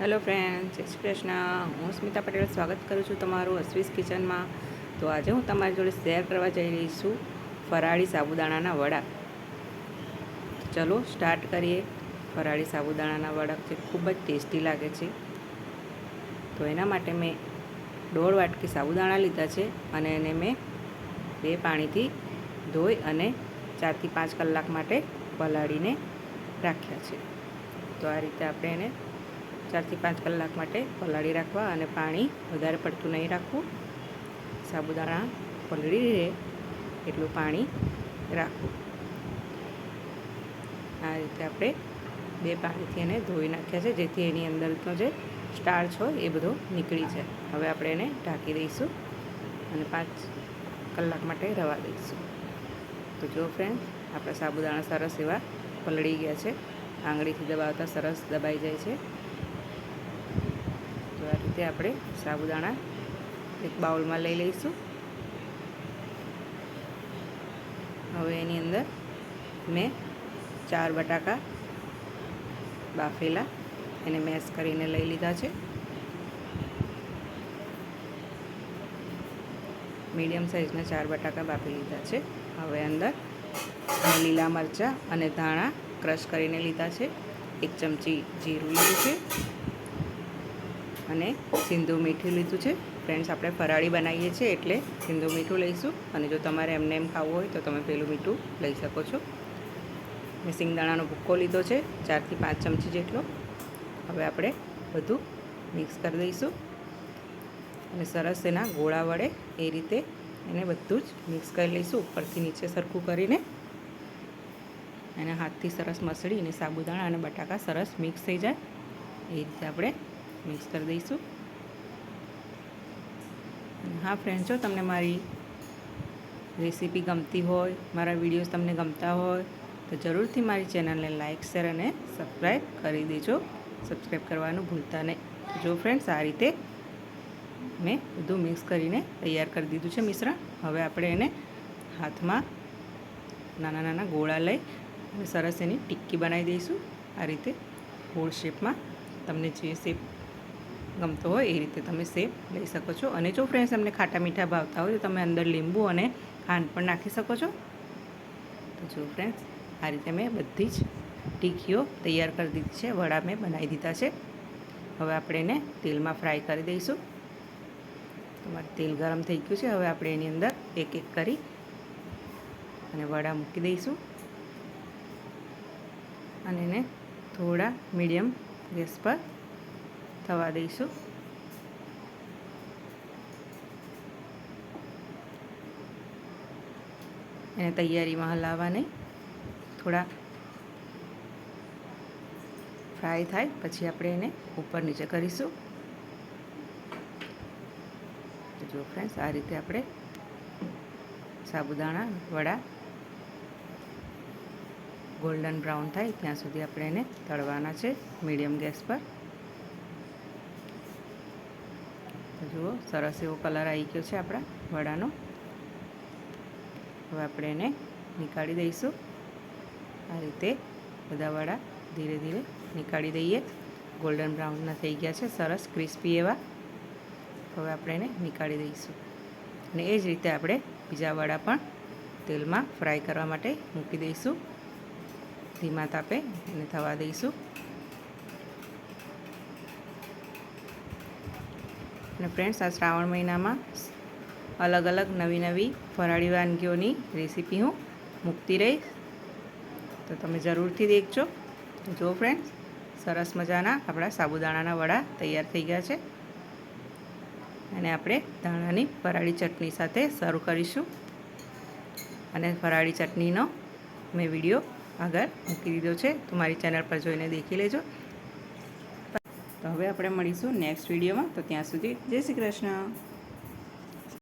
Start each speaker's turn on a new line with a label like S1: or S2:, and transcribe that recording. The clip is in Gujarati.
S1: હેલો ફ્રેન્ડ જય શ્રી કૃષ્ણ. હું સ્મિતા પટેલ સ્વાગત કરું છું તમારું અશ્વિસ કિચનમાં. તો આજે હું તમારી જોડે શેર કરવા જઈ રહી છું ફરાળી સાબુદાણાના વડા ચલો સ્ટાર્ટ કરીએ. ફરાળી સાબુદાણાના વડા જે ખૂબ જ ટેસ્ટી લાગે છે. તો એના માટે મેં દોઢ વાટકી સાબુદાણા લીધા છે અને એને મેં બે પાણીથી ધોઈ અને ચારથી પાંચ કલાક માટે પલાળીને રાખ્યા છે. તો આ રીતે આપણે એને ચારથી પાંચ કલાક માટે પલાળી રાખવા અને પાણી વધારે પડતું નહીં રાખવું. સાબુદાણા પલળી રહે એટલું પાણી રાખવું. આ રીતે આપણે બે પાણીથી એને ધોઈ નાખ્યા છે, જેથી એની અંદરનો જે સ્ટાર્ચ હોય એ બધો નીકળી જાય. હવે આપણે એને ઢાંકી દઈશું અને પાંચ કલાક માટે રવા દઈશું. તો જો ફ્રેન્ડ આપણા સાબુદાણા સરસ એવા પલળી ગયા છે. આંગળીથી દબાવતા સરસ દબાઈ જાય છે. તો આ રીતે આપણે સાબુદાણા એક બાઉલમાં લઈ લઈશું. હવે એની અંદર મેં ચાર બટાકા બાફેલા એને મેશ કરીને લઈ લીધા છે. મીડિયમ સાઇઝના ચાર બટાકા બાફી લીધા છે. હવે અંદર લીલા મરચાં અને ધાણા ક્રશ કરીને લીધા છે. એક ચમચી જીરું લીધું છે. અને સિંધુ મીઠું લીધું છે. ફ્રેન્ડ્સ આપણે ફરાળી બનાવીએ છીએ એટલે સિંધુ મીઠું લઈશું. અને જો તમારે એમને એમ ખાવું હોય તો તમે પેલું મીઠું લઈ શકો છો. મેં સિંગદાણાનો ભૂક્કો લીધો છે, ચારથી પાંચ ચમચી જેટલો. હવે આપણે બધું મિક્સ કરી દઈશું. અને સરસ એના ગોળા વડે એ રીતે એને બધું જ મિક્સ કરી લઈશું, ઉપરથી નીચે સરખું કરીને. એને હાથથી સરસ મસળીને સાબુદાણા અને બટાકા સરસ મિક્સ થઈ જાય. એ રીતે આપણે મિક્સ કરી દઈશું. હા ફ્રેન્ડ જો તમને મારી રેસીપી ગમતી હોય, મારા વિડીયોઝ તમને ગમતા હોય, તો જરૂરથી મારી ચેનલને લાઇક શેર અને સબસ્ક્રાઈબ કરી દેજો. સબસ્ક્રાઈબ કરવાનું ભૂલતા નહીં. જો ફ્રેન્ડ્સ આ રીતે મેં બધું મિક્સ કરીને તૈયાર કરી દીધું છે મિશ્રણ. હવે આપણે એને હાથમાં નાના નાના ગોળા લઈ અને સરસ એની ટિક્કી બનાવી દઈશું. આ રીતે ગોળ શેપમાં તમને જે શેપ ગમતો હોય એ રીતે તમે શેપ લઈ શકો છો. અને જો ફ્રેન્ડ્સ તમને ખાટા મીઠા ભાવતા હોય તો તમે અંદર લીંબુ અને ખાંડ પણ નાખી શકો છો. તો જો ફ્રેન્ડ્સ આ રીતે મેં બધી જ ટીકીઓ તૈયાર કરી દીધી છે. વડા મેં બનાવી દીધા છે. હવે આપણે એને તેલમાં ફ્રાય કરી દઈશું. તમારું તેલ ગરમ થઈ ગયું છે. હવે આપણે એની અંદર એક એક કરી અને વડા મૂકી દઈશું. અને એને થોડા મીડિયમ ગેસ પર થવા દઈશું. એને તૈયારીમાં હલાવવાને થોડા ફ્રાય થાય, પછી આપણે એને ઉપર નીચે કરીશું. જો ફ્રેન્ડ્સ આ રીતે આપણે સાબુદાણા વડા ગોલ્ડન બ્રાઉન થાય, ત્યાં સુધી આપણે એને તળવાના છે મીડિયમ ગેસ પર. જુઓ, સરસ એવો કલર આવી ગયો છે આપણા વડાનો. હવે આપણે એને નીકાળી દઈશું. આ રીતે બધા વડા ધીરે ધીરે નીકાળી દઈએ. ગોલ્ડન બ્રાઉનના થઈ ગયા છે, સરસ ક્રિસ્પી એવા. હવે આપણે એને નીકાળી દઈશું. અને એ જ રીતે આપણે બીજા વડા પણ તેલમાં ફ્રાય કરવા માટે મૂકી દઈશું. ધીમા તાપે એને થવા દઈશું. અને ફ્રેન્ડ્સ આ શ્રાવણ મહિનામાં અલગ અલગ નવી નવી ફરાળી વાનગીઓની રેસીપી હું મૂકતી રહીશ. તો તમે જરૂરથી દેખજો. જો ફ્રેન્ડ્સ સરસ મજાના આપણા સાબુદાણાના વડા તૈયાર થઈ ગયા છે. અને આપણે ધાણાની ફરાળી ચટણી સાથે સર્વ કરીશું. અને ફરાળી ચટણીનો મેં વીડિયો આગળ મૂકી દીધો છે. તો મારી ચેનલ પર જોઈને દેખી લેજો. તો હવે આપણે મળીશું નેક્સ્ટ વિડીયોમાં. તો ત્યાં સુધી જય શ્રી કૃષ્ણ.